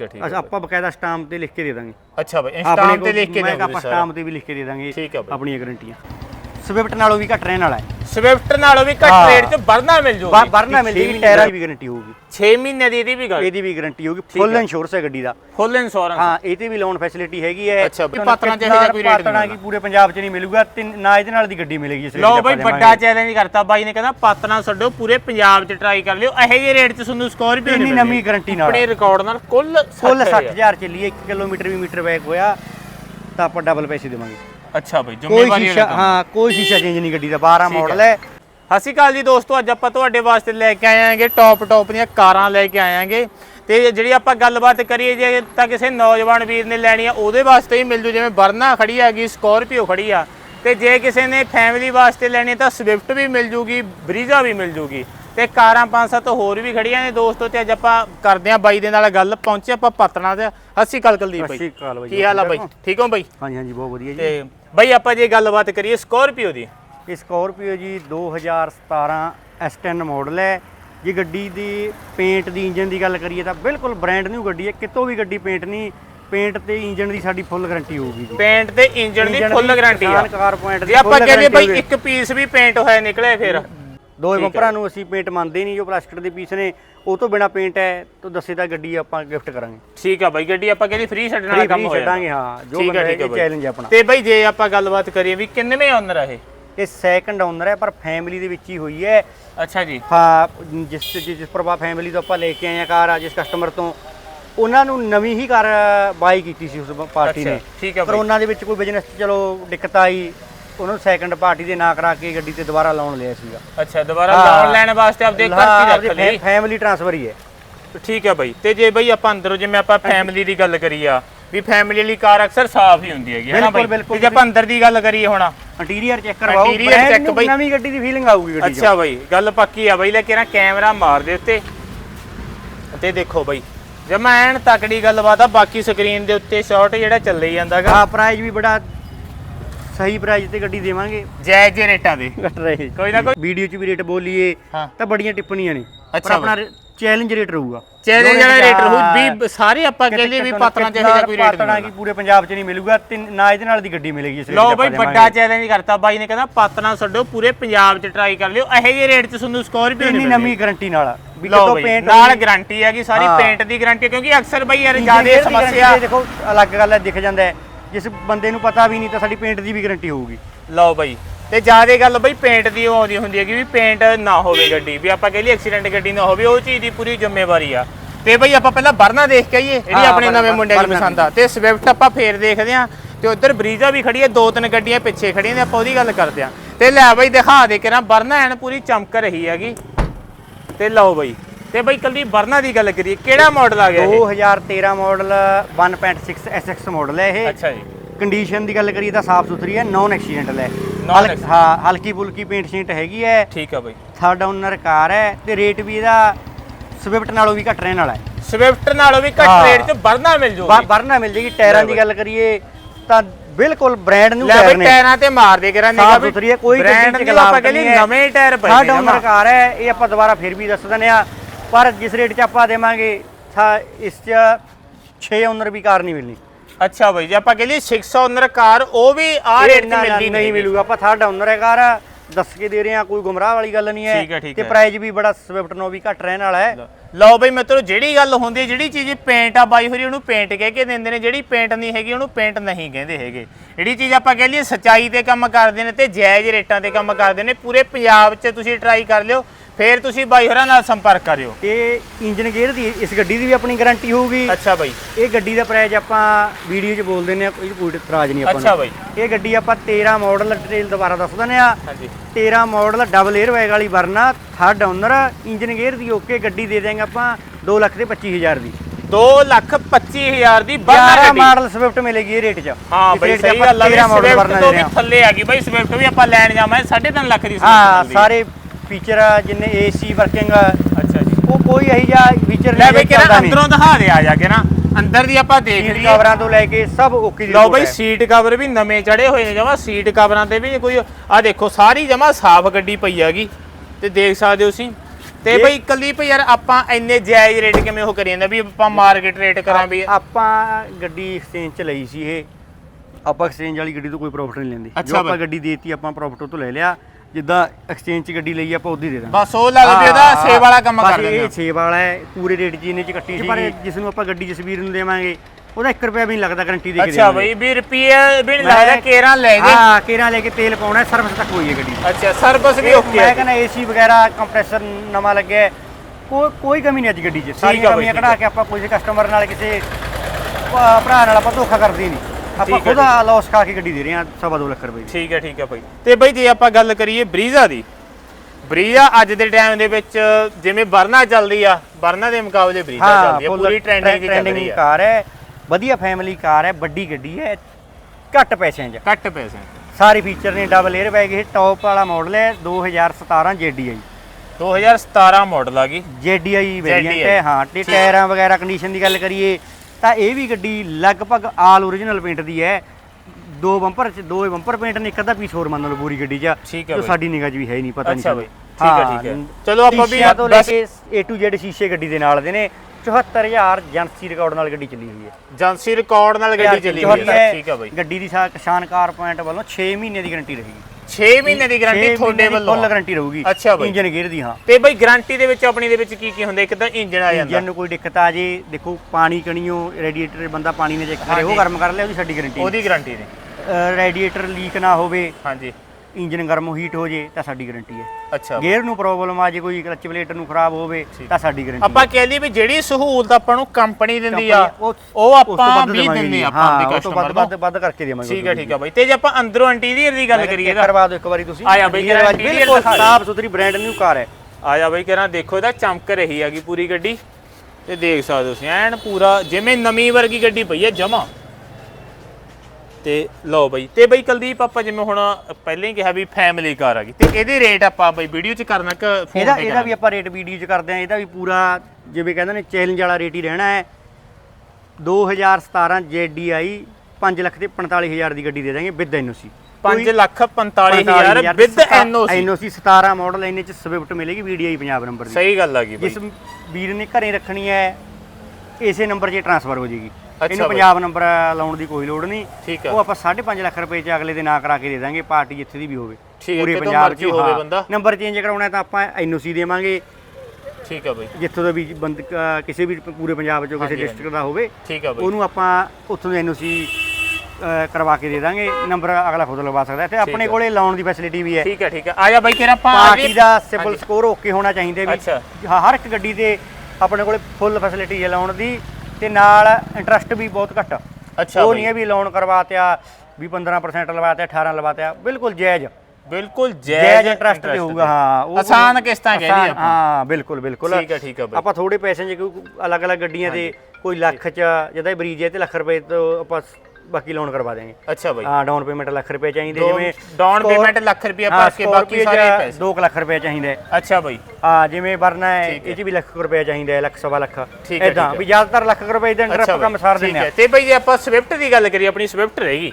ਹੈ ਠੀਕ ਹੈ ਅੱਛਾ ਆਪਾਂ ਬਕਾਇਦਾ ਸਟਾਮ ਤੇ ਲਿਖ ਕੇ ਦੇ ਦਾਂਗੇ। ਅੱਛਾ ਬਾਈ ਇੰਸਟਾਗ੍ਰਾਮ ਤੇ ਲਿਖ ਕੇ ਮੈਂ ਦਿਓ ਆਪਾਂ ਸਟਾਮ ਤੇ ਵੀ ਲਿਖ ਕੇ ਦੇ ਦਾਂਗੇ ਠੀਕ ਹੈ ਬਾਈ। ਆਪਣੀਆਂ ਗਾਰੰਟੀਆਂ। ਸਵਿਫਟ ਨਾਲੋਂ ਵੀ ਘੱਟ ਰਹਿਣ ਵਾਲਾ ਹੈ। ਸਵਿਫਟ ਨਾਲੋਂ ਵੀ ਘੱਟ ਹਾਂ। ਰੇਟ 'ਚ ਵਰਨਾ ਮਿਲ ਜੂਗੀ। ਬਾ- ਵਰਨਾ ਮਿਲ ਜੇਗੀ ਟਾਇਰਾਂ ਦੀ ਵੀ ਗਾਰੰਟੀ ਹੋਊਗੀ। 6 ਮਹੀਨੇ ਦੀ ਇਹਦੀ ਵੀ ਗੱਲ। ਇਹਦੀ ਵੀ ਗਾਰੰਟੀ ਹੋਊਗੀ। ਫੁੱਲ ਇੰਸ਼ੋਰੈਂਸ ਹੈ ਗੱਡੀ ਦਾ। ਫੁੱਲ ਇੰਸ਼ੋਰੈਂਸ ਹਾਂ ਇਹ ਤੇ ਵੀ ਲੋਨ ਫੈਸਿਲਿਟੀ ਹੈਗੀ ਹੈ। ਅੱਛਾ, ਵੀ ਪਾਤੜਾਂ 'ਚ ਇਹੋ ਜਿਹਾ ਕੋਈ ਰੇਟ ਨਹੀਂ ਪਾਤੜਾਂ ਕੀ ਪੂਰੇ ਪੰਜਾਬ 'ਚ ਨਹੀਂ ਮਿਲੂਗਾ ਤੇ ਨਾ ਇਹਦੇ ਨਾਲ ਦੀ ਗੱਡੀ ਮਿਲੇਗੀ ਇਸ ਰੇਟ ਲਓ ਤੇ ਬਈ ਆਪਾਂ ਵੱਡਾ ਦੇਵਾਂਗੇ। ਚੈਲੰਜ ਕਰਤਾ। ਬਾਈ ਨੇ ਕਹਿੰਦਾ ਪਾਤਨਾ ਛੱਡੋ ਪੂਰੇ ਪੰਜਾਬ 'ਚ ਟਰਾਈ ਕਰ ਲਿਓ। ਇਹੋ ਜਿਹੇ ਰੇਟ 'ਚ ਤੁਹਾਨੂੰ ਸਕੋਰਪੀਓ ਇੰਨੀ ਨਵੀਂ ਗਾਰੰਟੀ ਨਾਲ। ਆਪਣੇ ਰਿਕਾਰਡ ਨਾਲ ਕੁੱਲ 60,000 60000 ਚੱਲੀ 1 ਕਿਲੋਮੀਟਰ ਵੀ ਮੀਟਰ ਬੈਕ ਹੋਇਆ ਤਾਂ ਆਪਾਂ ਡਬਲ ਪੈਸੇ ਦੇਵਾਂਗੇ। ਅੱਛਾ ਬਈ ਕੋਈ ਜ਼ਿੰਮੇਵਾਰੀ ਸ਼ੀਸ਼ਾ ਹਾਂ ਕੋਈ ਸ਼ੀਸ਼ਾ ਚੇਂਜ ਨਹੀਂ ਗੱਡੀ ਦਾ 12 ਠੀਕ ਮਾਡਲ ਹੈ। ਸਤਿ ਸ਼੍ਰੀ ਅਕਾਲ ਜੀ ਦੋਸਤੋ ਅੱਜ ਆਪਾਂ ਤੁਹਾਡੇ ਵਾਸਤੇ ਲੈ ਕੇ ਆਏ ਆਂਗੇ ਟੌਪ ਟੌਪ ਦੀਆਂ ਕਾਰਾਂ ਲੈ ਕੇ ਆਏ ਆਂਗੇ ਤੇ ਜਿਹੜੀ ਆਪਾਂ ਗੱਲਬਾਤ ਕਰੀਏ ਜੇ ਤਾਂ ਕਿਸੇ ਨੌਜਵਾਨ ਵੀਰ ਨੇ ਲੈਣੀ ਆ ਉਹਦੇ ਵਾਸਤੇ ਹੀ ਮਿਲ ਜੂ। ਜਿਵੇਂ ਵਰਨਾ ਖੜੀ ਹੈਗੀ ਸਕੋਰਪੀਓ ਖੜੀ ਆ। ਤੇ ਜੇ ਕਿਸੇ ਨੇ ਫੈਮਿਲੀ ਵਾਸਤੇ ਲੈਣੀ ਤਾਂ ਸਵਿਫਟ ਵੀ ਮਿਲ ਜੂਗੀ ਬਰੀਜ਼ਾ ਵੀ ਮਿਲ ਜੂਗੀ। ਤੇ ਕਾਰਾਂ ਪੰਜ ਸੱਤ ਹੋਰ ਵੀ ਖੜੀਆਂ ਨੇ ਦੋਸਤੋ ਤੇ ਅੱਜ ਆਪਾਂ ਕਰਦੇ ਆਂ ਬਾਈ ਦੇ ਨਾਲ ਗੱਲ ਪਹੁੰਚੇ ਆਪਾਂ ਪਤਨਾ ਤੇ। ਅਸੀਂ ਕਲ ਕੁਲਦੀਪ ਸਤਿ ਬਾਈ ਅਕਾਲ ਬਾਈ ਕੀ ਹਾਲ ਆ ਬਾਈ? ਠੀਕ ਹੋ? ਬਾਈ? ਹਾਂਜੀ ਹਾਂਜੀ ਬਹੁਤ ਵਧੀਆ ਜੀ। ਤੇ ਬਾਈ ਆਪਾਂ ਜੇ ਗੱਲਬਾਤ ਕਰੀਏ ਸਕੋਰਪੀਓ ਦੀ। ਇਹ ਸਕੋਰਪੀਓ ਜੀ 2017 S10 ਮਾਡਲ ਹੈ। ਜੇ ਗੱਡੀ ਦੀ ਪੇਂਟ ਦੀ ਇੰਜਨ ਦੀ ਗੱਲ ਕਰੀਏ ਤਾਂ ਬਿਲਕੁਲ ਬ੍ਰਾਂਡ ਨਿਊ ਗੱਡੀ ਹੈ। ਕਿਤੋਂ ਵੀ ਗੱਡੀ ਪੇਂਟ ਨਹੀਂ ਪੇਂਟ ਤੇ ਇੰਜਨ ਦੀ ਸਾਡੀ ਫੁੱਲ ਗਾਰੰਟੀ ਹੋਊਗੀ ਜੀ। ਪੇਂਟ ਤੇ ਇੰਜਨ ਦੀ ਫੁੱਲ ਗਾਰੰਟੀ ਆ। ਕਿਸਾਨ ਕਾਰ ਪੁਆਇੰਟ ਜੇ ਆਪਾਂ ਕਹਿੰਦੇ ਬਈ ਇੱਕ ਪੀਸ ਵੀ ਪੇਂਟ ਹੋਇਆ ਨਿਕਲੇ ਫਿਰ। ਦੋਏ ਬੰਪਰਾਂ ਨੂੰ ਅਸੀਂ ਪੇਂਟ ਮੰਨਦੇ ਨਹੀਂ ਜੋ ਪਲਾਸਟਿਕ ਦੇ ਪੀਸ ਨੇ ਉਹ ਤੋਂ ਬਿਨਾ ਪੇਂਟ ਹੈ ਤਾਂ ਦੱਸੇ ਤਾਂ ਗੱਡੀ ਆਪਾਂ ਗਿਫਟ ਕਰਾਂਗੇ। ਠੀਕ ਆ ਬਾਈ ਗੱਡੀ ਆਪਾਂ ਕਹਿੰਦੇ ਫ੍ਰੀ ਛੱਡਣ ਵਾਲਾ ਕੰਮ ਹੋ ਜਾਂਦਾ ਛੱਡਾਂਗੇ ਹਾਂ ਜੋ ਬੰਦਾ ਹੈ ਬਾਈ। ਚੈਲੰਜ ਹੈ ਆਪਣਾ। ਤੇ ਬਾਈ ਜੇ ਆਪਾਂ ਗੱਲਬਾਤ ਕਰੀਏ ਵੀ ਕਿੰਨਵੇਂ ਓਨਰ ਆ ਇਹ? ਇਹ ਸੈਕੰਡ ਓਨਰ ਹੈ ਪਰ ਫੈਮਿਲੀ ਦੇ ਵਿੱਚ ਹੀ ਹੋਈ ਹੈ। ਅੱਛਾ ਜੀ। ਹਾਂ ਜਿਸ ਜਿਸ ਪ੍ਰਭਾ ਫੈਮਿਲੀ ਤੋਂ ਆਪਾਂ ਲੈ ਕੇ ਆਏ ਆ ਕਾਰ ਆ ਜਿਸ ਕਸਟਮਰ ਤੋਂ ਉਹਨਾਂ ਨੂੰ ਨਵੀਂ ਹੀ ਕਾਰ ਬਾਈ ਕੀਤੀ ਸੀ ਉਸ ਪਾਰਟੀ ਨੇ। ਠੀਕ ਬਾਈ। ਉਹਨਾਂ ਦੇ ਵਿੱਚ ਕੋਈ ਬਿਜ਼ਨਸ ਚਲੋ ਦਿੱਕਤ ਆਈ ਉਹਨਾਂ ਸੈਕੰਡ ਪਾਰਟੀ ਦੇ ਨਾਂ ਕਰਾ ਕੇ ਗੱਡੀ ਤੇ ਦੁਬਾਰਾ ਲਾਉਣ ਲਿਆ ਸੀਗਾ। ਅੱਛਾ ਦੁਬਾਰਾ ਲੋਨ ਲੈਣ ਵਾਸਤੇ ਆਪਦੇ ਘਰ ਹੀ ਰੱਖ ਲਈ। ਫੈਮਿਲੀ ਟ੍ਰਾਂਸਫਰ ਹੀ ਹੈ। ਠੀਕ ਆ ਬਾਈ। ਤੇ ਜੇ ਬਾਈ ਆਪਾਂ ਅੰਦਰੋਂ ਜਿਵੇਂ ਆਪਾਂ ਫੈਮਿਲੀ ਦੀ ਗੱਲ ਕਰੀਏ ਆ ਵੀ ਫੈਮਿਲੀ ਵਾਲੀ ਕਾਰ ਅਕਸਰ ਸਾਫ਼ ਹੀ ਹੁੰਦੀ ਹੈਗੀ ਹੈ ਨਾ ਬਿਲਕੁਲ, ਬਾਈ? ਬਿਲਕੁਲ। ਤੇ ਜੇ ਆਪਾਂ ਅੰਦਰ ਦੀ ਗੱਲ ਕਰੀਏ ਹੁਣ। ਇੰਟੀਰੀਅਰ ਚੈੱਕ ਕਰਵਾਓ Interior brand check new ਬਾਈ। ਨਵੀਂ ਗੱਡੀ ਦੀ ਫੀਲਿੰਗ ਆਊਗੀ ਗੱਡੀ 'ਚ। ਅੱਛਾ ਬਾਈ ਗੱਲ ਪੱਕੀ ਆ ਬਾਈ ਲੈ ਕੇ ਨਾ ਕੈਮਰਾ ਮਾਰ ਦੇ ਉੱਤੇ। ਤੇ ਦੇਖੋ ਬਾਈ ਜਮਾ ਐਨ ਤਕੜੀ ਗੱਲਬਾਤ ਆ ਬਾਕੀ ਸਕਰੀਨ ਦੇ ਉੱਤੇ ਸ਼ਾਟ ਜਿਹੜਾ ਚੱਲੇ ਜਾਂਦਾਗਾ ਹਾਂ ਪ੍ਰਾਈਸ ਵੀ ਬੜਾ ਸਹੀ ਪ੍ਰਾਈਸ ਤੇ ਗੱਡੀ ਦੇਵਾਂਗੇ। ਜੈ ਜੇ ਰੇਟਾਂ ਦੇ। ਘਟ ਰਹੇ ਕੋਈ ਨਾ ਕੋਈ ਵੀਡੀਓ 'ਚ ਵੀ ਰੇਟ ਬੋਲੀਏ ਹਾਂ। ਤਾਂ ਬੜੀਆਂ ਟਿੱਪਣੀਆਂ ਨੇ। ਪਰ ਅੱਛਾ ਆਪਣਾ ਚੈਲੰਜ ਰੇਟ ਰਹੂਗਾ। ਚੈਲੰਜ ਜੋ ਜਿਹੜਾ ਰੇਟ ਰਹੂ। ਵੀ ਸਾਰੇ ਆਪਾਂ ਕਹਿੰਦੇ ਵੀ ਪਾਤਰਾਂ ਚ ਇਹੋ ਜਿਹਾ ਕੋਈ ਰੇਟ ਨਹੀਂ ਕੀ ਪੂਰੇ ਪੰਜਾਬ 'ਚ ਨਹੀਂ ਮਿਲੂਗਾ ਤੇ ਨਾ ਇਹਦੇ ਨਾਲ ਦੀ ਗੱਡੀ ਮਿਲੇਗੀ ਇਸ rate ਲਓ ਬਾਈ ਆਪਾਂ ਵੱਡਾ ਦੇਵਾਂਗੇ। ਚੈਲੰਜ ਕਰਤਾ। ਬਾਈ ਨੇ ਕਹਿੰਦਾ ਪਾਤਰਾਂ ਛੱਡੋ ਪੂਰੇ ਪੰਜਾਬ 'ਚ ਟਰਾਈ ਕਰ ਲਿਓ। ਇਹੋ ਜਿਹੇ ਰੇਟ 'ਚ ਤੁਹਾਨੂੰ ਸਕੋਰਪੀਓ ਇੰਨੀ ਨਹੀਂ ਨਵੀਂ ਗਾਰੰਟੀ ਨਾਲ ਆ। ਵੀ ਲਓ ਬਾਈ ਪੇਂਟ ਨਾਲ ਗਾਰੰਟੀ ਹੈਗੀ ਸਾਰੀ ਹਾਂ। ਪੇਂਟ ਦੀ ਗਾਰੰਟੀ ਕਿਉਂਕਿ ਅਕਸਰ ਬਾਈ ਯਾਰ ਜ਼ਿਆਦਾ ਸਮੱਸਿਆ ਦੇਖੋ ਅਲੱਗ ਗੱਲ ਹੈ ਦਿਖ ਜਾਂਦਾ ਹੈ। ਜਿਸ ਬੰਦੇ ਨੂੰ ਪਤਾ ਵੀ ਨਹੀਂ ਤਾਂ ਸਾਡੀ ਪੇਂਟ ਦੀ ਵੀ ਗਾਰੰਟੀ ਹੋਊਗੀ। ਲਓ ਬਾਈ। ਤੇ ਜ਼ਿਆਦਾ ਗੱਲ ਬਈ ਪੇਂਟ ਦੀ ਆਉਂਦੀ ਹੁੰਦੀ ਹੈ ਕਿ ਵੀ ਪੇਂਟ ਨਾ ਹੋਵੇ ਗੱਡੀ ਵੀ ਆਪਾਂ ਕਹਿੰਦੇ ਐਕਸੀਡੈਂਟ ਗੱਡੀ ਨਾ ਹੋਵੇ ਉਹ ਚੀਜ਼ ਦੀ ਪੂਰੀ ਜ਼ਿੰਮੇਵਾਰੀ ਆ। ਤੇ ਬਈ ਆਪਾਂ ਪਹਿਲਾਂ ਵਰਨਾ ਦੇਖ ਕੇ ਆਈਏ ਹਾਂ, ਆਪਣੇ ਨਵੇਂ ਮੁੰਡਿਆਂ ਨੂੰ ਪਸੰਦ ਆ। ਤੇ ਸਵਿਫਟ ਆਪਾਂ ਫੇਰ ਦੇਖਦੇ ਆ ਤੇ ਉਧਰ ਬਰੀਜ਼ਾ ਵੀ ਖੜੀ ਹੈ ਦੋ ਤਿੰਨ ਗੱਡੀਆਂ ਪਿੱਛੇ ਖੜੀਆਂ ਨੇ ਆਪਾਂ ਉਹਦੀ ਗੱਲ ਕਰਦੇ ਆ। ਤੇ ਲੈ ਬਈ ਦਿਖਾ ਦੇ ਕੇ ਨਾ ਵਰਨਾ ਐਨ ਪੂਰੀ ਚਮਕ ਰਹੀ ਹੈਗੀ। ਤੇ ਲਓ ਬਈ। ਤੇ ਬਈ ਕੱਲੀ ਵਰਨਾ ਦੀ ਗੱਲ ਕਰੀਏ ਕਿਹੜਾ ਮਾਡਲ ਆ ਗਿਆ ਇਹ? 2013 ਮਾਡਲ 1.6 SX ਮਾਡਲ ਹੈ ਇਹ। ਅੱਛਾ ਜੀ। ਕੰਡੀਸ਼ਨ ਦੀ ਗੱਲ ਕਰੀਏ ਤਾਂ ਸਾਫ਼ ਸੁਥਰੀ ਹੈ ਨੌਨ ਐਕਸੀਡੈਂਟਲ ਹੈ। ਹਾਂ ਹਲਕੀ ਫੁਲਕੀ ਪੇਂਟ ਸ਼ੀਟ ਹੈਗੀ ਹੈ। ਠੀਕ ਆ ਬਈ। ਥਰਡ ਓਨਰ ਕਾਰ ਹੈ ਤੇ ਰੇਟ ਵੀ ਇਹਦਾ ਸਵਿਫਟ ਨਾਲੋਂ ਵੀ ਘੱਟ ਰਹਿਣ ਵਾਲਾ ਹੈ। ਸਵਿਫਟ ਨਾਲੋਂ ਵੀ ਘੱਟ ਹਾਂ। ਰੇਟ 'ਚ ਵਰਨਾ ਮਿਲ ਜੂਗੀ। ਵਰਨਾ ਮਿਲ ਜੇਗੀ। ਟਾਇਰਾਂ ਦੀ ਗੱਲ ਕਰੀਏ ਤਾਂ ਬਿਲਕੁਲ ਬ੍ਰਾਂਡ ਨਿਊ ਲੈ ਬਈ ਨੇ। ਟਾਇਰਾਂ ਤੇ ਮਾਰ ਦੇ ਕਰਾਂ ਸੁਥਰੀ ਹੈ ਕੋਈ ਬ੍ਰਾਂਡ ਚ ਆਪਾਂ ਕਹਿੰਦੇ ਨਹੀਂ ਹੈ। ਨਵੇਂ ਟਾਇਰ ਪਏ ਥਰਡ ਨੇ ਓਨਰ ਜਮਾਂ। ਕਾਰ ਹੈ ਇਹ ਆਪਾਂ ਦੁਬਾਰਾ ਫਿਰ ਵੀ ਦੱਸ ਦਿੰਦੇ ਆ ਪਰ ਜਿਸ ਰੇਟ 'ਚ ਆਪਾਂ ਦੇਵਾਂਗੇ ਤਾਂ ਇਸ 'ਚ 6 ਓਨਰ ਵੀ ਕਾਰ ਨਹੀਂ ਮਿਲਣੀ। ਅੱਛਾ ਬਈ ਜੇ ਆਪਾਂ ਕਹਿੰਦੇ 600 ਓਨਰ ਕਾਰ ਉਹ ਵੀ ਆ ਰੇਟ ਨਾ- ਮਿਲਦੀ ਨਹੀਂ ਮਿਲੂਗਾ ਆਪਾਂ ਥਰਡ ਓਨਰ ਹੈ ਕਾਰ ਦੱਸ ਕੇ ਦੇ ਰਹੇ ਆ ਕੋਈ ਗੁੰਮਰਾਹ ਵਾਲੀ ਗੱਲ ਨਹੀਂ ਹੈ, ਤੇ ਹੈ। ਪ੍ਰਾਈਸ ਵੀ ਬੜਾ ਸਵਿਫਟ ਨੂੰ ਵੀ ਘੱਟ ਰਹਿਣ ਵਾਲਾ ਹੈ। ਲਓ ਬਈ ਮਿੱਤਰੋ ਜਿਹੜੀ ਗੱਲ ਹੁੰਦੀ ਹੈ ਜਿਹੜੀ ਚੀਜ਼ ਪੇਂਟ ਆ ਬਾਈ ਹੋਰੀ ਉਹਨੂੰ ਪੇਂਟ ਕਹਿ ਕੇ ਦਿੰਦੇ ਨੇ ਜਿਹੜੀ ਪੇਂਟ ਨਹੀਂ ਹੈਗੀ ਉਹਨੂੰ ਪੇਂਟ ਨਹੀਂ ਕਹਿੰਦੇ ਹੈਗੇ। ਜਿਹੜੀ ਚੀਜ਼ ਆਪਾਂ ਕਹਿ ਲਈਏ ਸਚਾਈ ਤੇ ਕੰਮ ਕਰਦੇ ਨੇ ਤੇ ਜਾਇਜ਼ ਰੇਟਾਂ ਤੇ ਕੰਮ ਕਰਦੇ ਨੇ ਪੂਰੇ ਪੰਜਾਬ 'ਚ ਤੁਸੀਂ ਟਰਾਈ ਕਰ ਲਿਓ ਫੇਰ ਤੁਸੀਂ ਬਾਈ ਹੋਰਾਂ ਨਾਲ ਸੰਪਰਕ ਕਰਿਓ। ਤੇ ਇੰਜਨ ਗੇਅਰ ਦੀ ਇਸ ਗੱਡੀ ਦੀ ਵੀ ਆਪਣੀ ਗਾਰੰਟੀ ਹੋਊਗੀ। ਅੱਛਾ ਬਾਈ। ਇਹ ਗੱਡੀ ਦਾ ਪ੍ਰਾਈਸ ਆਪਾਂ ਵੀਡੀਓ 'ਚ ਬੋਲ ਦਿੰਦੇ ਆ ਕੋਈ ਕੋਈ ਇਤਰਾਜ਼ ਨਹੀਂ ਆਪਾਂ ਅੱਛਾ ਬਾਈ। ਇਹ ਗੱਡੀ ਆਪਾਂ 13 ਮਾਡਲ ਡਿਟੇਲ ਦੁਬਾਰਾ ਦੱਸ ਦਿੰਦੇ ਆ ਹਾਂਜੀ। 13 ਮਾਡਲ ਡਬਲ 에ਅਰ ਬੈਗ ਵਾਲੀ Verna third owner engine gear ਦੀ ਓਕੇ ਗੱਡੀ ਦੇ ਦੇਂਗੇ ਆਪਾਂ 2 ਲੱਖ ਤੇ 25000 ਦੀ। 2 ਲੱਖ 25000 ਦੀ ਵਰਨਾ 11 ਗੱਡੀ। ਮਾਡਲ ਸਵਿਫਟ ਮਿਲੇਗੀ ਇਹ ਰੇਟ 'ਚ। ਹਾਂ ਬਈ ਸਹੀ ਗੱਲ ਆ 13 ਮਾਡਲ ਸਵਿਫਟ ਤੋਂ ਵੀ ਥੱਲੇ ਆ ਗਈ ਬਈ। ਸਵਿਫਟ ਵੀ ਆਪਾਂ ਲੈਣ ਜਾਵਾਂਗੇ 3.5 ਲੱਖ ਦੀ ਹੈ। ਸਾਰੇ ਫੀਚਰ ਜਿੰਨੇ ਏਸੀ ਵਰਕਿੰਗ ਅੱਛਾ ਜੀ। ਉਹ ਕੋਈ ਇਹੀ ਜਿਹਾ ਫੀਚਰ ਲੈ ਬਈ ਕਿਹੜਾ ਅੰਦਰੋਂ ਦਿਖਾ ਦੇ ਆ ਜਾ ਕੇ ਨਾ। ਅੰਦਰ ਦੀ ਆਪਾਂ ਦੇਖ ਸੀਟ ਲਈਏ। ਕਵਰਾਂ ਤੋਂ ਲੈ ਕੇ ਸਭ ਓਕੇ ਦੀ ਲਓ ਬਈ। ਸੀਟ ਕਵਰ ਵੀ ਨਵੇਂ ਚੜੇ ਹੋਏ ਨੇ ਜਮਾ। ਸੀਟ ਕਵਰਾਂ ਤੇ ਵੀ ਕੋਈ ਆ ਦੇਖੋ ਸਾਰੀ ਜਮਾ ਸਾਫ਼ ਗੱਡੀ ਪਈ ਹੈਗੀ। ਤੇ ਦੇਖ ਸਕਦੇ ਹੋ ਤੁਸੀਂ। ਤੇ ਬਈ ਕੁਲਦੀਪ ਯਾਰ ਆਪਾਂ ਇੰਨੇ ਜਾਇਜ਼ ਰੇਟ ਕਿਵੇਂ ਉਹ ਕਰੀ ਜਾਂਦੇ ਵੀ ਆਪਾਂ ਮਾਰਕੀਟ ਰੇਟ ਕਰਾਂ ਵੀ? ਆਪਾਂ ਗੱਡੀ ਐਕਸਚੇਂਜ ਚ ਲਈ ਸੀ ਇਹ। ਆਪਾਂ ਐਕਸਚੇਂਜ ਵਾਲੀ ਗੱਡੀ ਤੋਂ ਕੋਈ ਪ੍ਰੋਫਿਟ ਨਹੀਂ ਲੈਂਦੇ। ਜੋ ਆਪਾਂ। ਗੱਡੀ ਦੇਤੀ ਆਪਾਂ ਪ੍ਰੋਫਿਟ ਉਹ ਤੋਂ ਲੈ ਲਿਆ। ਜਿੱਦਾਂ ਐਕਸਚੇਂਜ ਚ ਗੱਡੀ ਲਈ ਆਪਾਂ ਉਦੋਂ ਦੇ ਦਾਂਗੇ। ਬਸ ਉਹ ਲਾ ਲਓ ਵੀ ਇਹਦਾ ਸੇਵ ਵਾਲਾ ਕੰਮ ਕਰ ਦਿੰਦੇ ਇਹ। ਸੇਵ ਵਾਲਾ ਹੈ ਪੂਰੇ ਰੇਟ ਚ ਇਹਨੇ ਚ ਕੱਟੀ ਸੀ ਪਰ ਜਿਸ ਨੂੰ ਆਪਾਂ ਗੱਡੀ ਜਸਵੀਰ ਨੂੰ ਦੇਵਾਂਗੇ ਉਹਦਾ 1 ਰੁਪਿਆ ਵੀ ਨਹੀਂ ਲੱਗਦਾ ਗਾਰੰਟੀ ਦੇ ਕੇ ਅੱਛਾ ਬਈ 20 ਰੁਪਏ ਵੀ ਨਹੀਂ ਲੱਗਦਾ ਕੇਰਾਂ ਲੈ ਗਏ। ਹਾਂ ਕੇਰਾ ਲੈ ਕੇ ਤੇਲ ਪਾਉਣਾ ਸਰਵਿਸ ਤੱਕ ਹੋਈ ਹੈ ਗੱਡੀ ਦੀ। ਅੱਛਾ ਸਰਵਿਸ ਵੀ ਓਕੇ ਮੈਂ ਕਹਿੰਦਾ ਏਸੀ ਵਗੈਰਾ ਕੰਪਰੈਸਰ ਨਵਾਂ ਲੱਗਿਆ ਹੈ। ਕੋਈ ਕੋਈ ਕਮੀ ਨਹੀਂ ਅੱਜ ਗੱਡੀ 'ਚ। ਸਾਰੀਆਂ ਆ ਬਈ, ਕਮੀਆਂ ਠੀਕ ਕਢਾ ਕੇ ਆਪਾਂ ਕੋਈ ਕਸਟਮਰ ਨਾਲ ਕਿਸੇ ਭਾ- ਭਰਾ ਨਾਲ ਆਪਾਂ ਧੋਖਾ ਕਰਦੇ ਨਹੀਂ। ਆਪਾਂ ਖੁਦ ਲਾਸ ਖਾ ਕੇ ਗੱਡੀ ਦੇ ਰਹੇ ਹਾਂ ਸਵਾ ਦੋ ਲੱਖ ਰੁਪਏ ਦੀ। ਠੀਕ ਹੈ ਠੀਕ ਹੈ ਭਾਈ। ਤੇ ਬਈ ਜੇ ਆਪਾਂ ਗੱਲ ਕਰੀਏ ਬਰੀਜ਼ਾ ਦੀ ਬਰੀਜ਼ਾ ਅੱਜ ਦੇ ਟਾਈਮ ਦੇ ਵਿੱਚ ਜਿਵੇਂ ਵਰਨਾ ਚੱਲਦੀ ਆ ਵਰਨਾ ਦੇ ਮੁਕਾਬਲੇ ਬਰੀਜ਼ਾ ਚੱਲਦੀ ਆ ਪੂਰੀ ਟ੍ਰੈਂਡਿੰਗ ਦੀ ਚੱਲ ਰਹੀ ਆ। ਕਾਰ ਹੈ ਵਧੀਆ ਫੈਮਿਲੀ ਕਾਰ ਹੈ ਵੱਡੀ ਗੱਡੀ ਹੈ ਘੱਟ ਪੈਸਿਆਂ 'ਚ। ਘੱਟ ਪੈਸੇ ਸਾਰੇ ਫੀਚਰ ਨੇ ਡਬਲ 에ਅਰ ਬੈਗ ਇਹ ਟੌਪ ਵਾਲਾ ਮਾਡਲ ਹੈ 2017 JDI 2017 ਮਾਡਲ ਆ ਗਈ। JDI ਵੇਰੀਐਂਟ ਹੈ ਹਾਂ ਤੇ ਟਾਇਰਾਂ ਵਗੈਰਾ ਕੰਡੀਸ਼ਨ ਦੀ ਗੱਲ ਕਰੀਏ ਤਾਂ ਇਹ ਵੀ ਗੱਡੀ ਲਗਭਗ ਆਲ ਓਰੀਜਨਲ ਪੇਂਟ ਦੀ ਹੈ। ਦੋ ਬੰਪਰ ਚ ਦੋ ਬੰਪਰ ਪੇਂਟ ਨੇ ਇੱਕ ਅੱਧਾ ਪੀਸ ਹੋਰ ਮੰਨ ਲਓ ਪੂਰੀ ਗੱਡੀ 'ਚ। ਠੀਕ ਹੈ ਜੋ ਬਈ। ਸਾਡੀ ਨਿਗਾਹ 'ਚ ਵੀ ਹੈ ਨਹੀਂ ਪਤਾ ਨਹੀਂ ਅੱਛਾ। ਬਈ, ਠੀਕ ਹੈ, ਠੀਕ ਹੈ। ਚਲੋ ਆਪਾਂ ਵੀ ਤੋਂ ਲੈ ਬਸ- ਕੇ A to Z ਸ਼ੀਸ਼ੇ ਗੱਡੀ ਦੇ ਨਾਲ ਦੇ ਨੇ। 74000 ਏਜੰਸੀ ਰਿਕਾਰਡ ਨਾਲ ਗੱਡੀ ਚੱਲੀ ਹੋਈ ਹੈ। ਏਜੰਸੀ ਰਿਕਾਰਡ ਨਾਲ ਗੱਡੀ ਚੱਲੀ ਹੋਈ ਹੈ। ਠੀਕ ਹੈ ਬਈ। ਗੱਡੀ ਦੀ ਸਾ- ਕਿਸਾਨ ਕਾਰ ਪੁਆਇੰਟ ਵੱਲੋਂ 6 ਮਹੀਨੇ ਦੀ ਗਾਰੰਟੀ ਰਹੇਗੀ 6 ਮਹੀਨੇ ਦੀ ਗਾਰੰਟੀ ਤੁਹਾਡੇ ਵੱਲੋਂ? ਫੁੱਲ ਗਾਰੰਟੀ ਰਹੂਗੀ ਅੱਛਾ ਬਈ। ਇੰਜਨ ਗੇਅਰ ਦੀ ਹਾਂ। ਤੇ ਬਈ ਗਾਰੰਟੀ ਦੇ ਵਿੱਚ ਆਪਣੀ ਦੇ ਵਿੱਚ ਕੀ ਕੀ ਹੁੰਦਾ? ਇੱਕ ਤਾਂ ਇੰਜਨ ਆ ਜਾਂਦਾ। ਇੰਜਨ ਨੂੰ ਕੋਈ ਦਿੱਕਤ ਆ ਜੇ ਦੇਖੋ ਪਾਣੀ ਕਣੀਓ ਰੇਡੀਏਟਰ ਬੰਦਾ ਪਾਣੀ ਨੇ ਚੈੱਕ ਕਰੇ ਉਹ। ਗਰਮ ਕਰ ਲਿਆ ਉਹਦੀ ਸਾਡੀ ਗਾਰੰਟੀ ਉਹਦੀ ਗਾਰੰਟੀ ਨੇ ਰੇਡੀਏਟਰ ਲੀਕ ਨਾ ਹੋਵੇ। ਹਾਂਜੀ। ਇੰਜਨ ਗਰਮ ਹੀਟ ਹੋ ਜੇ ਤਾਂ ਸਾਡੀ ਗਾਰੰਟੀ ਹੈ। ਅੱਛਾ। ਗੇਅਰ ਨੂੰ ਪ੍ਰੋਬਲਮ ਆ ਜੇ ਕੋਈ ਕਲਚ ਪਲੇਟ ਨੂੰ ਖਰਾਬ ਹੋਵੇ ਤਾਂ ਸਾਡੀ ਗਾਰੰਟੀ ਆਪਾਂ ਕਹਿ ਲਈ ਵੀ ਜਿਹੜੀ ਸਹੂਲਤ ਆਪਾਂ ਨੂੰ ਕੰਪਨੀ ਦਿੰਦੀ ਆ ਉਹ ਆਪਾਂ ਵੀ ਦਿੰਦੇ ਆ ਆਪਾਂ ਦੇ ਕਸਟਮਰ ਵੱਧ ਵੱਧ ਨੂੰ ਵੱਧ ਕਰਕੇ ਦੇਵਾਂਗੇ ਠੀਕ ਹੈ ਠੀਕ ਹੈ ਬਾਈ। ਤੇ ਜੇ ਆਪਾਂ ਅੰਦਰੋਂ ਇੰਟੀਰੀਅਰ ਦੀ ਗੱਲ ਕਰੀਏ ਤਾਂ ਕਰਵਾ ਦਿਓ ਇੱਕ ਵਾਰੀ ਤੁਸੀਂ। ਆਇਆ ਬਈ, ਦਿਓ। ਸਾਫ਼ ਸੁਥਰੀ ਬ੍ਰਾਂਡ ਨਿਊ ਕਾਰ ਹੈ। ਆ ਜਾ ਬਾਈ ਕਿਹੜਾ ਦੇਖੋ ਇਹਦਾ ਚਮਕ ਰਹੀ ਹੈਗੀ ਪੂਰੀ ਗੱਡੀ। ਤੇ ਦੇਖ ਸਕਦੇ ਹੋ ਤੁਸੀਂ ਐਨ ਪੂਰਾ ਜਿਵੇਂ ਨਵੀਂ ਵਰਗੀ ਗੱਡੀ ਪਈ ਹੈ ਜਮਾ। ਤੇ ਲਓ ਬਾਈ ਤੇ ਬਾਈ ਕੁਲਦੀਪ ਆਪਾਂ ਜਿਵੇਂ ਹੁਣ ਪਹਿਲਾਂ ਹੀ ਕਿਹਾ ਵੀ ਫੈਮਿਲੀ ਕਾਰ ਆ ਗਈ ਤੇ ਇਹਦੇ ਰੇਟ ਆਪਾਂ ਬਾਈ ਵੀਡੀਓ 'ਚ ਕਰਨਾ ਕਿ ਫੋਨ ਇਹਦਾ ਇਹਦਾ ਵੀ ਆਪਾਂ ਰੇਟ ਵੀਡੀਓ ਚ ਕਰਦੇ ਆ ਇਹਦਾ ਵੀ ਪੂਰਾ ਜਿਵੇਂ ਕਹਿੰਦੇ ਨੇ ਚੈਲੰਜ ਵਾਲਾ ਰੇਟ ਹੀ ਰਹਿਣਾ ਹੈ। 2017 JDI 5 ਲੱਖ ਤੇ 45000 ਦੀ ਗੱਡੀ ਦੇ ਦਾਂਗੇ with NOC 5 lakh 45000 with NOC NOC 17 model ਇਹਨੇ ਚ ਸਵਿਫਟ ਮਿਲੇਗੀ VDI ਪੰਜਾਬ ਨੰਬਰ ਦੀ। ਸਹੀ ਗੱਲ ਆ ਗਈ ਬਾਈ। ਜਿਸ ਵੀਰ ਨੇ ਘਰੇ ਰੱਖਣੀ ਹੈ ਇਸੇ ਨੰਬਰ 'ਤੇ ਟ੍ਰਾਂਸਫਰ ਹੋ ਜਾਏਗੀ। ਅੱਛਾ ਇਹਨੂੰ। ਪੰਜਾਬ ਨੰਬਰ ਲਾਉਣ ਦੀ ਕੋਈ ਲੋੜ ਨਹੀਂ। ਉਹ ਆਪਾਂ 5.5 ਲੱਖ ਰੁਪਏ 'ਚ ਅਗਲੇ ਦੇ ਨਾਂ ਕਰਾ ਕੇ ਦੇ ਦਾਂਗੇ ਪਾਰਟੀ ਜਿੱਥੇ ਦੀ ਵੀ ਹੋਵੇ। ਹੈ, ਕਿਤੋਂ ਮਰਜ਼ੀ ਹੋਵੇ ਬੰਦਾ। ਨੰਬਰ ਚੇਂਜ ਕਰਾਉਣਾ ਤਾਂ ਆਪਾਂ ਐਨਓਸੀ ਦੇਵਾਂਗੇ। ਠੀਕ ਆ ਬਾਈ। ਜਿੱਥੋਂ ਦਾ ਵੀ ਬੰਦ ਕਿਸੇ ਵੀ ਪੂਰੇ ਪੰਜਾਬ 'ਚੋਂ ਕਿਸੇ ਡਿਸਟ੍ਰਿਕਟ ਦਾ ਹੋਵੇ ਠੀਕ ਆ ਬਾਈ। ਉਹਨੂੰ ਆਪਾਂ ਉੱਥੋਂ ਦੀ ਐਨਓਸੀ ਕਰਵਾ ਕੇ ਦੇ ਦਾਂਗੇ। ਨੰਬਰ ਅਗਲਾ ਖੁਦ ਲਗਵਾ ਸਕਦਾ ਤੇ ਆਪਣੇ। ਕੋਲੇ ਲਾਉਣ ਦੀ ਫੈਸਿਲਿਟੀ ਵੀ ਹੈ। ਠੀਕ ਹੈ ਠੀਕ ਹੈ ਆ ਜਾ ਬਾਈ ਆ ਪਾਰਟੀ ਦਾ ਹਾਂਜੀ। ਸਕੋਰ ਓਕੇ ਹੋਣਾ ਚਾਹੀਦਾ ਵੀ ਹਰ ਇੱਕ ਗੱਡੀ ਤੇ ਆਪਣੇ ਕੋਲੇ ਫੁੱਲ ਫੈਸਿਲਿਟੀ ਹੈ ਲਾਉਣ ਦੀ। ਤੇ ਨਾਲ ਇੰਟਰਸਟ ਵੀ ਬਹੁਤ ਘੱਟ ਅੱਛਾ ਉਹ। ਨਹੀਂ ਹੈ ਵੀ ਲੋਨ ਕਰਵਾਤਿਆ ਵੀ 15% ਲਵਾਤਿਆ 18 ਲਵਾਤਿਆ ਬਿਲਕੁਲ ਜਾਇਜ਼। ਬਿਲਕੁਲ ਜਾਇਜ਼ ਇੰਟਰਸਟ ਤੇ ਹੋਊਗਾ ਹਾਂ। ਉਹ ਆਸਾਨ ਕਿਸ਼ਤਾਂ ਕਹਿ ਲਈ ਆਪਾਂ। ਹਾਂ ਬਿਲਕੁਲ ਬਿਲਕੁਲ। ਠੀਕ ਹੈ ਠੀਕ ਹੈ ਬਾਈ। ਆਪਾਂ ਥੋੜੇ ਪੈਸੇ ਜੇ ਕੋਈ ਅਲੱਗ-ਅਲੱਗ ਗੱਡੀਆਂ ਤੇ ਕੋਈ ਲੱਖ ਚ ਜਿਹਦਾ ਬਰੀਜ ਤੇ ਲੱਖ ਰੁਪਏ ਤੋਂ ਆਪਾਂ ਬਾਕੀ ਲੋਨ ਕਰਵਾ ਦੇਵਾਂਗੇ ਅੱਛਾ ਬਾਈ ਹਾਂ ਡਾਊਨ ਪੇਮੈਂਟ ਲੱਖ ਰੁਪਏ ਚਾਹੀਦੇ ਜਿਵੇਂ ਸਕੋਰ- payment ਲੱਖ ਹਾਂ, ਭਰ ਕੇ ਬਾਕੀ ਸਾਰੇ ਪੈਸੇ। ਦੋ ਕੁ ਲੱਖ ਰੁਪਏ ਚਾਹੀਦਾ। ਅੱਛਾ ਬਾਈ ਹਾਂ ਜਿਵੇਂ ਵਰਨਾ ਹੈ। ਇਹ ਚ ਵੀ ਲੱਖ ਰੁਪਏ ਚਾਹੀਦਾ ਲੱਖ ਸਵਾ ਲੱਖ ਹੈ। ਵੀ ਜ਼ਿਆਦਾਤਰ ਲੱਖ ਰੁਪਏ ਦੇ ਅੰਦਰ ਆਪਾਂ ਕੰਮ ਸਾਰ ਦਿੰਦੇ ਆ ਤੇ ਬਈ ਜੇ ਆਪਾਂ ਸਵਿਫਟ ਦੀ ਗੱਲ ਕਰੀਏ ਆਪਣੀ ਸਵਿਫਟ ਰਹੇਗੀ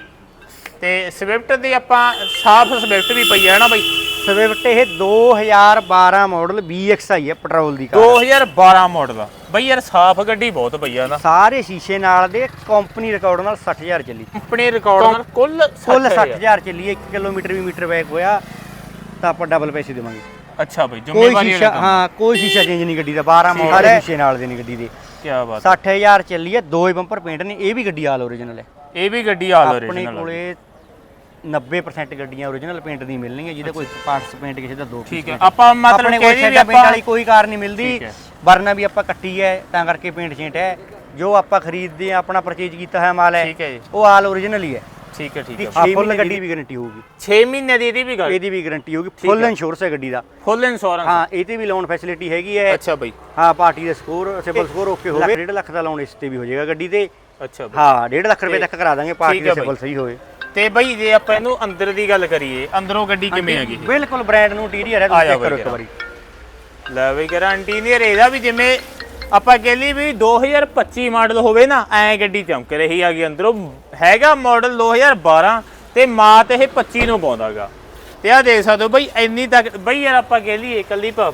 ਤੇ ਸਵਿਫਟ ਦੀ ਆਪਾਂ ਸਾਫ਼ ਸਵਿਫਟ ਵੀ ਪਈ ਹੈ ਨਾ ਬਈ ਸਵਿਫਟ ਇਹ 2012 ਮਾਡਲ BXI ਹੈ ਪੈਟਰੋਲ ਦੀ ਕਾਰ। 2012 ਮਾਡਲ। ਆ ਬਈ ਯਾਰ ਸਾਫ਼ ਗੱਡੀ ਬਹੁਤ ਪਈ ਆ ਨਾ। ਸਾਰੇ ਸ਼ੀਸ਼ੇ ਨਾਲ ਦੇ ਕੰਪਨੀ ਰਿਕਾਰਡ ਨਾਲ 60000 ਚੱਲੀ। ਕੰਪਨੀ ਰਿਕਾਰਡ ਨਾਲ ਕੁੱਲ ਕੁੱਲ 60,000 60000 ਚੱਲੀ 1 ਕਿਲੋਮੀਟਰ ਵੀ ਮੀਟਰ ਬੈਕ ਹੋਇਆ ਤਾਂ ਆਪਾਂ ਡਬਲ ਪੈਸੇ ਦੇਵਾਂਗੇ। ਅੱਛਾ ਬਈ ਜ਼ਿੰਮੇਵਾਰੀ ਵਾਲਾ ਹਾਂ ਕੋਈ ਸ਼ੀਸ਼ਾ ਚੇਂਜ ਨਹੀਂ ਗੱਡੀ ਦਾ 12 ਠੀਕ ਮਾਡਲ ਹੈ। ਸ਼ੀਸ਼ੇ ਨਾਲ ਦੇ ਨੇ ਗੱਡੀ ਦੇ। ਕੀ ਬਾਤ 60000 ਚੱਲੀ ਹੈ ਦੋ ਹੀ ਬੰਪਰ ਪੇਂਟ ਨੇ ਇਹ ਵੀ ਗੱਡੀ ਆਲ ਓਰੀਜਨਲ ਹੈ। ਇਹ ਵੀ ਗੱਡੀ ਆਲ ਆਪਣੇ ਓਰੀਜਨਲ ਕੋਲੇ 90% ਗੱਡੀਆਂ ਓਰੀਜਨਲ ਪੇਂਟ ਦੀ ਮਿਲਣਗੀਆਂ ਜਿਹਦਾ ਕੋਈ ਪਾਰਟਸ ਪੇਂਟ ਕਿਸੇ ਦਾ ਦੋ ਠੀਕ ਹੈ। ਆਪਾਂ। ਮਤਲਬ ਦਈਏ ਵੀ ਆਪਾਂ ਵਾਲੀ ਕੋਈ ਕਾਰ ਨਹੀਂ ਮਿਲਦੀ। ਵਰਨਾ ਵੀ ਆਪਾਂ ਕੱਟੀ ਹੈ ਤਾਂ ਕਰਕੇ ਪੇਂਟ ਛੇਂਟ ਹੈ। ਜੋ ਆਪਾਂ ਖਰੀਦਦੇ ਆ ਆਪਣਾ ਪਰਚੇਜ ਕੀਤਾ ਹੋਇਆ ਮਾਲ ਹੈ ਉਹ ਆਲ ਓਰੀਜਨਲ ਹੀ ਹੈ। ਠੀਕ ਹੈ ਠੀਕ ਹੈ। ਆ ਫੁੱਲ ਗੱਡੀ ਵੀ ਗਾਰੰਟੀ ਹੋਊਗੀ। 6 ਮਹੀਨੇ ਦੀ ਇਹਦੀ ਵੀ ਗੱਲ। ਇਹਦੀ ਵੀ ਗਾਰੰਟੀ ਹੋਊਗੀ। ਫੁੱਲ ਇੰਸ਼ੋਰੈਂਸ ਹੈ। ਗੱਡੀ ਦਾ। ਫੁੱਲ ਇੰਸ਼ੋਰੈਂਸ ਹਾਂ ਇਹ ਤੇ ਵੀ ਲੋਨ ਫੈਸਿਲਿਟੀ ਹੈਗੀ ਹੈ। ਅੱਛਾ ਬਈ। ਹਾਂ ਪਾਰਟੀ ਦਾ ਸਕੋਰ ਸਿਬਲ ਸਕੋਰ ਓਕੇ ਹੋਵੇ। 1.5 ਲੱਖ ਦਾ ਲੋਨ ਇਸ ਤੇ ਵੀ ਹੋ ਜਾਏਗਾ ਗੱਡੀ ਤੇ। ਅੱਛਾ ਹਾਂ 1.5 ਲੱਖ ਰੁਪਏ ਤੱਕ ਕਰਾ ਦਾਂਗੇ ਪਾਰਟੀ ਦਾ। ਸਿਬਲ ਸਹੀ ਹੋਵੇ। ਤੇ ਬਈ ਜੇ ਆਪਾਂ ਇਹਨੂੰ ਅੰਦਰ ਦੀ ਗੱਲ ਕਰੀਏ ਅੰਦਰੋਂ ਗੱਡੀ ਕਿਵੇਂ ਹੈਗੀ? ਇਹ? ਬਿਲਕੁਲ ਬ੍ਰਾਂਡ ਨੂੰ ਇੰਟੀਰੀਅਰ ਹੈ ਤੁਸੀਂ ਚੈੱਕ ਕਰੋ ਇੱਕ ਵਾਰੀ। ਲੈ ਬਈ ਕਰਾਂ ਇੰਟੀਰੀਅਰ ਇਹਦਾ ਵੀ ਜਿਵੇਂ ਆਪਾਂ ਕਹਿ ਲਈ ਵੀ 2025 ਮਾਡਲ ਹੋਵੇ ਨਾ ਐ ਗੱਡੀ ਚਮਕ ਰਹੀ ਹੈਗੀ ਅੰਦਰੋਂ। ਹੈਗਾ ਮਾਡਲ 2012 ਤੇ ਮਾਤ ਇਹ 25 ਨੂੰ ਪਾਉਂਦਾਗਾ। ਤੇ ਆ ਦੇਖ ਸਕਦੇ ਹੋ ਬਈ ਇੰਨੀ ਤੱਕ ਬਈ ਯਾਰ ਆਪਾਂ ਕਹਿ ਲਈਏ ਕੱਲੀ ਪ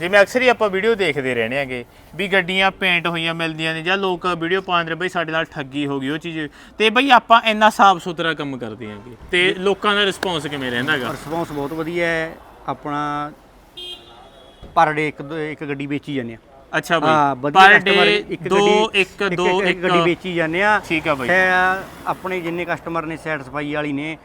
ਜਿਵੇਂ ਅਕਸਰ ਹੀ ਆਪਾਂ ਵੀਡੀਓ ਦੇਖਦੇ ਰਹਿੰਦੇ ਆਂਗੇ ਵੀ ਗੱਡੀਆਂ ਪੇਂਟ ਹੋਈਆਂ ਮਿਲਦੀਆਂ ਨੇ ਜਾਂ ਲੋਕ ਵੀਡੀਓ ਪਾਉਂਦੇ ਬਈ ਸਾਡੇ ਨਾਲ ਠੱਗੀ ਹੋ ਗਈ ਉਹ ਚੀਜ਼। ਤੇ ਬਈ ਆਪਾਂ ਇੰਨਾ ਸਾਫ਼ ਸੁਥਰਾ ਕੰਮ ਕਰਦੇ ਆਂਗੇ ਤੇ ਲੋਕਾਂ ਦਾ ਰਿਸਪੌਂਸ ਕਿਵੇਂ ਰਹਿੰਦਾਗਾ ਰਿਸਪੌਂਸ ਬਹੁਤ ਵਧੀਆ ਹੈ। ਆਪਣਾ ਪਰ ਡੇ ਇੱਕ ਇੱਕ ਗੱਡੀ ਵੇਚੀ ਜਾਂਦੇ ਆ। ਅੱਛਾ ਬਈ। ਪਰ ਡੇ ਇੱਕ ਦੋ ਗੱਡੀ ਇੱਕ ਦੋ ਇੱਕ ਗੱਡੀ ਵੇਚੀ ਜਾਂਦੇ ਆ। ਠੀਕ ਆ ਬਈ। ਆਪਣੇ ਜਿੰਨੇ ਕਸਟਮਰ ਨੇ ਸੈਟੀਸਫਾਈ ਵਾਲੀ ਨੇ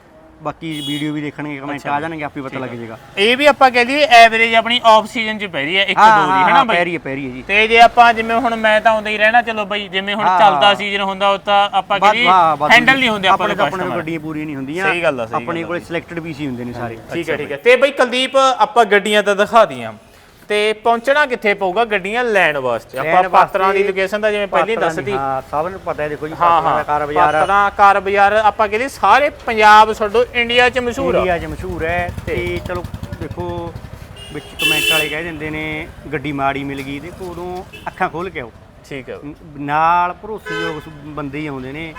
ਬਾਕੀ ਵੀਡੀਓ ਵੀ ਦੇਖਣਗੇ ਕਮੈਂਟ ਆ ਜਾਣਗੇ ਆਪੇ ਪਤਾ ਲੱਗ ਜਾਏਗਾ ਇਹ ਵੀ ਆਪਾਂ ਕਹਿ ਦਈਏ ਐਵਰੇਜ ਆਪਣੀ ਆਫ ਸੀਜ਼ਨ ਚ ਪੈ ਰਹੀ ਹੈ ਇੱਕ ਦੋ ਦੀ ਹੈ ਨਾ ਪੈ ਰਹੀ ਹੈ ਪੈ ਰਹੀ ਹੈ ਜੀ। ਤੇ ਜੇ ਆਪਾਂ ਜਿਵੇਂ ਹੁਣ ਮੈਂ ਤਾਂ ਆਉਂਦਾ ਹੀ ਰਹਿਣਾ ਚਲੋ ਬਈ ਜਿਵੇਂ ਹੁਣ। ਚੱਲਦਾ ਸੀਜ਼ਨ ਹੁੰਦਾ ਉਹ ਤਾਂ ਆਪਾਂ ਕਹੀ ਹੈਂਡਲ ਨਹੀਂ ਹੁੰਦੇ ਆਪਾਂ ਆਪਣੇ ਆਪਣੇ ਕੋਲ customer। ਗੱਡੀਆਂ ਪੂਰੀਆਂ ਨਹੀਂ ਹੁੰਦੀਆਂ। ਸਹੀ ਗੱਲ ਆ, ਸਹੀ ਆਪਣੇ ਕੋਲੇ ਸਿਲੈਕਟਡ ਪੀਸੀ ਹੁੰਦੇ ਨੇ ਸਾਰੇ। ਠੀਕ ਹੈ ਠੀਕ ਹੈ। ਤੇ ਬਈ ਕੁਲਦੀਪ ਆਪਾਂ ਗੱਡੀਆਂ ਤਾਂ ਦਿਖਾ ਦੀਆਂ ਤੇ ਪਹੁੰਚਣਾ ਕਿੱਥੇ ਪਊਗਾ ਗੱਡੀਆਂ ਲੈਣ ਵਾਸਤੇ? ਆਪਾਂ ਪਾਤਰਾਂ ਦੀ ਲੋਕੇਸ਼ਨ ਤਾਂ ਜਿਵੇਂ ਪਹਿਲਾਂ ਦੀ, ਦੱਸਤੀ। ਹਾਂ ਸਭ ਨੂੰ ਪਤਾ ਹੈ ਦੇਖੋ ਜੀ ਹਾਂ ਪਾਤੜਾਂ ਦਾ ਹਾਂ ਕਾਰ ਬਾਜ਼ਾਰ। ਆ ਪਾਤਰਾਂ ਕਾਰ ਬਾਜ਼ਾਰ ਆਪਾਂ ਕਹਿੰਦੇ ਸਾਰੇ ਪੰਜਾਬ ਛੱਡੋ ਇੰਡੀਆ 'ਚ ਮਸ਼ਹੂਰ ਆ। ਇੰਡੀਆ 'ਚ ਮਸ਼ਹੂਰ ਹੈ ਤੇ ਚਲੋ ਦੇਖੋ ਵਿੱਚ ਕਮੈਂਟ ਵਾਲੇ ਕਹਿ ਦਿੰਦੇ ਨੇ ਗੱਡੀ ਮਾੜੀ ਮਿਲ ਗਈ ਦੇਖੋ ਉਦੋਂ ਅੱਖਾਂ ਖੋਲ ਕੇ ਆਓ। ਠੀਕ ਹੈ ਨਾਲ ਭਰੋਸੇਯੋਗ ਬੰਦੇ ਹੀ ਆਉਂਦੇ ਨੇ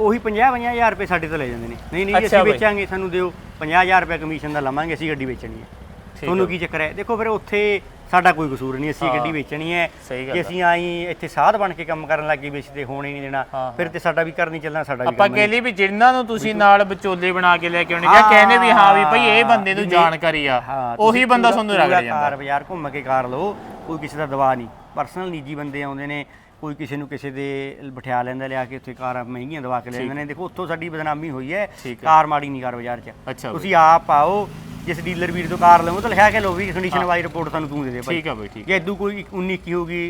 ਉਹੀ 50 50000 ਰੁਪਏ ਸਾਡੇ ਤੋਂ ਲੈ ਜਾਂਦੇ ਨੇ। ਨਹੀਂ ਨਹੀਂ ਅਸੀਂ। ਵੇਚਾਂਗੇ ਸਾਨੂੰ ਦਿਓ। 50000 ਰੁਪਏ ਕਮਿਸ਼ਨ ਦਾ ਲਵਾਂਗੇ ਅਸੀਂ ਗੱਡੀ ਵੇਚਣੀ ਹੈ। ਤੁਹਾਨੂੰ ਕੀ ਚੱਕਰ ਹੈ? ਦੇਖੋ ਫਿਰ ਉੱਥੇ ਸਾਡਾ ਕੋਈ ਕਸੂਰ ਨਹੀਂ ਅਸੀਂ। ਗੱਡੀ ਵੇਚਣੀ ਹੈ। ਜੇ। ਅਸੀਂ ਆਈ ਇੱਥੇ ਸਾਧ ਬਣ ਕੇ ਕੰਮ ਕਰਨ ਲੱਗੇ ਵੇਚਦੇ ਹੋਣ ਨਹੀਂ ਦੇਣਾ ਫਿਰ ਤੇ ਸਾਡਾ ਵੀ ਕਰ ਨਹੀਂ ਚੱਲਣਾ ਸਾਡਾ ਵੀ ਆਪਾਂ ਕਹਿ ਲਈ ਵੀ ਜਿਨ੍ਹਾਂ ਨੂੰ ਤੁਸੀਂ ਨਾਲ ਵਿਚੋਲੇ ਬਣਾ ਕੇ ਲੈ ਕੇ ਆਉਣੇ ਜਾਂ ਕਹਿੰਦੇ ਵੀ ਹਾਂ ਵੀ ਭਈ ਇਹ ਬੰਦੇ ਨੂੰ ਜਾਣਕਾਰੀ ਆ ਉਹੀ ਬੰਦਾ ਤੁਹਾਨੂੰ ਰਗੜ ਜਾਂਦਾ। ਕਾਰ ਬਾਜ਼ਾਰ ਘੁੰਮ ਕੇ ਕਾਰ ਲਓ ਕੋਈ ਕਿਸੇ ਦਾ ਦਵਾ ਨਹੀਂ। ਪਰਸਨਲ ਨਿੱਜੀ ਬੰਦੇ ਆਉਂਦੇ ਨੇ ਕੋਈ ਕਿਸੇ ਨੂੰ ਕਿਸੇ ਦੇ ਬਿਠਾ ਲੈਂਦਾ ਲਿਆ ਕੇ ਉੱਥੇ ਕਾਰਾਂ ਮਹਿੰਗੀਆਂ ਦਵਾ ਕੇ ਲੈ ਜਾਂਦੇ ਨੇ। ਦੇਖੋ ਉੱਥੋਂ ਸਾਡੀ ਬਦਨਾਮੀ ਹੋਈ ਹੈ। ਕਾਰ ਮਾੜੀ ਨਹੀਂ ਕਾਰ ਬਾਜ਼ਾਰ 'ਚ। ਤੁਸੀਂ ਆਪ ਆਓ ਜਿਸ ਡੀਲਰ ਵੀਰ ਤੋਂ ਕਾਰ ਲਵੋ ਤਾਂ ਲਿਖਿਆ ਕੇ ਲਓ ਵੀ ਕੰਡੀਸ਼ਨ ਵਾਲੀ ਰਿਪੋਰਟ ਤੁਹਾਨੂੰ ਤੂੰ ਦੇ ਦੇ ਭਾਈ ਠੀਕ ਆ ਬਈ ਠੀਕ ਜੇ ਇਦੋਂ ਕੋਈ 19 ਕੀ ਹੋਊਗੀ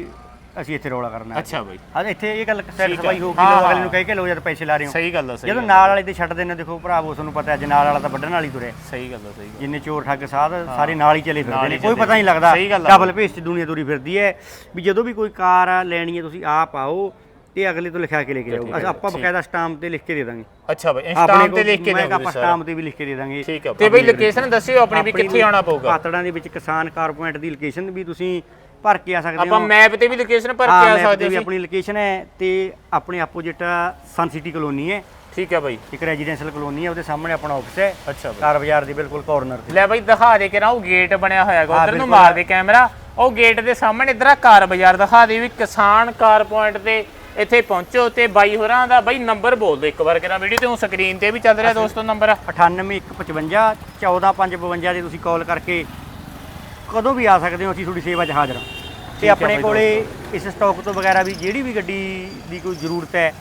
ਅਸੀਂ ਇੱਥੇ ਰੌਲਾ ਕਰਨਾ ਅੱਛਾ ਬਈ। ਹਾਂ ਇੱਥੇ ਇਹ ਗੱਲ ਸੈਟੀਸਫਾਈ ਹੋ ਗਈ ਲੋ ਅਗਲੇ ਹਾਂ। ਨੂੰ ਕਹਿ ਕੇ ਲੋ ਜਦ ਪੈਸੇ ਲਾ ਰਹੇ ਹੋ। ਸਹੀ ਗੱਲ ਆ ਸਹੀ ਜਦੋਂ। ਨਾਲ ਵਾਲੇ ਤੇ ਛੱਡ ਦਿੰਦੇ ਦੇਖੋ ਭਰਾਵੋ ਤੁਹਾਨੂੰ ਪਤਾ ਅੱਜ ਨਾਲ ਵਾਲਾ ਤਾਂ ਵੱਢਣ ਵਾਲੀ ਤੁਰਿਆ ਸਹੀ ਗੱਲ ਆ ਸਹੀ ਗੱਲ ਜਿੰਨੇ ਚੋਰ ਠੱਗ ਸਾਧ ਸਾਰੇ ਨਾਲ ਹੀ ਚਲੇ ਫਿਰਦੇ ਨੇ ਕੋਈ ਪਤਾ ਨਹੀਂ ਲੱਗਦਾ। ਡਬਲ ਭੇਸ ਚ ਦੁਨੀਆ ਤੁਰੀ ਫਿਰਦੀ ਹੈ। ਵੀ ਜਦੋਂ ਵੀ ਕੋਈ ਕਾਰ ਲੈਣੀ ਹੈ ਤੁਸੀਂ ਆਪ ਆਓ ਤੇ ਅਗਲੇ ਤੋਂ ਲਿਖਾ ਕੇ ਲੈ ਕੇ ਜਾਓ ਅਸੀਂ ਆਪਾਂ ਬਕਾਇਦਾ ਸਟਾਂਪ ਤੇ ਲਿਖ ਕੇ ਦੇ ਦਾਂਗੇ। ਅੱਛਾ ਬਈ ਇੰਸਟਾਗ੍ਰਾਮ ਤੇ ਲਿਖ ਕੇ ਦਿਓ ਆਪਾਂ ਸਟਾਂਪ ਤੇ ਵੀ ਲਿਖ ਕੇ ਦੇ ਦਾਂਗੇ। ਠੀਕ ਹੈ ਤੇ ਬਈ ਲੋਕੇਸ਼ਨ ਦੱਸਿਓ ਆਪਣੀ ਵੀ ਕਿੱਥੇ ਆਉਣਾ ਪਊਗਾ। ਪਾਤੜਾਂ ਦੇ ਵਿੱਚ ਕਿਸਾਨ ਕਾਰ ਪੁਆਇੰਟ ਦੀ ਲੋਕੇਸ਼ਨ ਵੀ ਤੁਸੀਂ ਭਰ ਕੇ ਆ ਸਕਦੇ ਆਪਾਂ ਹੋ। ਮੈਪ ਤੇ ਵੀ ਲੋਕੇਸ਼ਨ ਭਰ ਹਾਂ ਕੇ ਆ ਸਕਦੇ ਤੇ ਵੀ ਆਪਣੀ ਲੋਕੇਸ਼ਨ ਹੈ ਤੇ ਆਪਣੇ ਆਪੋਜੀਟ ਸਨ ਸਿਟੀ ਕਲੋਨੀ ਹੈ। ਠੀਕ ਹੈ ਬਈ। ਇੱਕ ਰੈਜ਼ੀਡੈਂਸ਼ੀਅਲ ਕਲੋਨੀ ਹੈ ਉਹਦੇ ਸਾਹਮਣੇ ਆਪਣਾ ਆਫਿਸ ਹੈ। ਅੱਛਾ ਬਈ। ਕਾਰ ਬਾਜ਼ਾਰ ਦੀ ਬਿਲਕੁਲ ਕਾਰਨਰ ਤੇ। ਲੈ ਬਈ ਦਿਖਾ ਦੇ ਕਿ ਨਾ ਉਹ ਗੇਟ ਬਣਿਆ ਹੋਇਆ ਹੈਗਾ ਹਾਂ, ਉਧਰ ਨੂੰ। ਮਾਰ ਦੇ ਕੈਮਰਾ ਉਹ ਗੇਟ ਦੇ ਸਾਹਮਣੇ ਇਧਰ ਆ ਕਾਰ ਬਾਜ਼ਾਰ ਦਿਖਾ ਦੇ ਵੀ ਕਿਸਾਨ ਕਾਰ ਪੁਆਇੰਟ ਤੇ ਇੱਥੇ ਪਹੁੰਚੋ ਤੇ ਬਾਈ ਹੋਰਾਂ ਦਾ ਬਾਈ ਨੰਬਰ ਬੋਲ ਦਿਓ ਇੱਕ ਵਾਰ ਕਿਹੜਾ ਵੀਡੀਓ ਤੇ ਉਹ ਸਕਰੀਨ ਤੇ ਵੀ ਚੱਲ ਰਿਹਾ ਦੋਸਤੋ ਨੰਬਰ। 98155 14552 ਦੇ ਤੁਸੀਂ ਕਾਲ ਕਰਕੇ ਕਦੋਂ ਵੀ ਆ ਸਕਦੇ ਹੋ ਅਸੀਂ ਤੁਹਾਡੀ ਸੇਵਾ 'ਚ ਹਾਜ਼ਰ ਹਾਂ। ਤੇ ਆਪਣੇ ਕੋਲੇ ਇਸ ਸਟਾਕ ਤੋਂ ਵਗੈਰਾ ਵੀ ਜਿਹੜੀ ਵੀ ਗੱਡੀ ਦੀ ਕੋਈ ਜ਼ਰੂਰਤ ਹੈ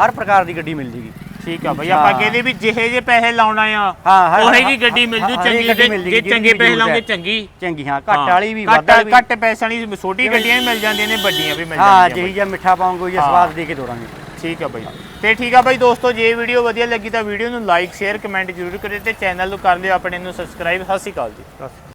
ਹਰ ਪ੍ਰਕਾਰ ਦੀ ਗੱਡੀ ਮਿਲ ਜੇਗੀ। ਠੀਕ ਆ ਬਈ ਆਪਾਂ ਕਹਿੰਦੇ ਵੀ ਜਿਹੇ ਜੇ ਪੈਸੇ ਲਾਉਣਾ ਆ ਹਾਂ, ਉਹੇ ਜੀ ਗੱਡੀ ਮਿਲ ਜੂ ਚੰਗੀ ਜੇ ਚੰਗੇ ਪੈਸੇ ਲਾਉਂਗੇ ਹੈ। ਚੰਗੀ। ਚੰਗੀ ਹਾਂ ਘੱਟ ਵਾਲੀ ਵੀ ਵੱਧ ਵਾਲੀ ਵੀ। ਘੱਟ ਪੈਸਿਆਂ ਵਾਲੀ ਛੋਟੀ ਗੱਡੀਆਂ ਵੀ ਮਿਲ ਜਾਂਦੀਆਂ ਨੇ ਵੱਡੀਆਂ ਵੀ ਮਿਲ ਹਾਂ ਜਾਂਦੀਆਂ ਜਿਹੀ ਬਈ। ਜਿਹਾ ਮਿੱਠਾ ਪਾਉਂਗੇ ਜਾਂ ਹਾਂ। ਸਵਾਦ ਦੇ ਕੇ ਤੋਰਾਂਗੇ। ਠੀਕ ਆ ਬਾਈ। ਤੇ ਠੀਕ ਆ ਬਾਈ ਦੋਸਤੋ ਜੇ ਵੀਡੀਓ ਵਧੀਆ ਲੱਗੀ ਤਾਂ ਵੀਡੀਓ ਨੂੰ ਲਾਈਕ ਸ਼ੇਅਰ ਕਮੈਂਟ ਜ਼ਰੂਰ ਕਰਿਓ ਤੇ ਚੈਨਲ ਨੂੰ ਕਰ ਲਿਓ ਆਪਣੇ ਨੂੰ ਸਬਸਕ੍ਰਾਈਬ ਸਤਿ ਸ਼੍ਰੀ ਅਕਾਲ ਜੀ।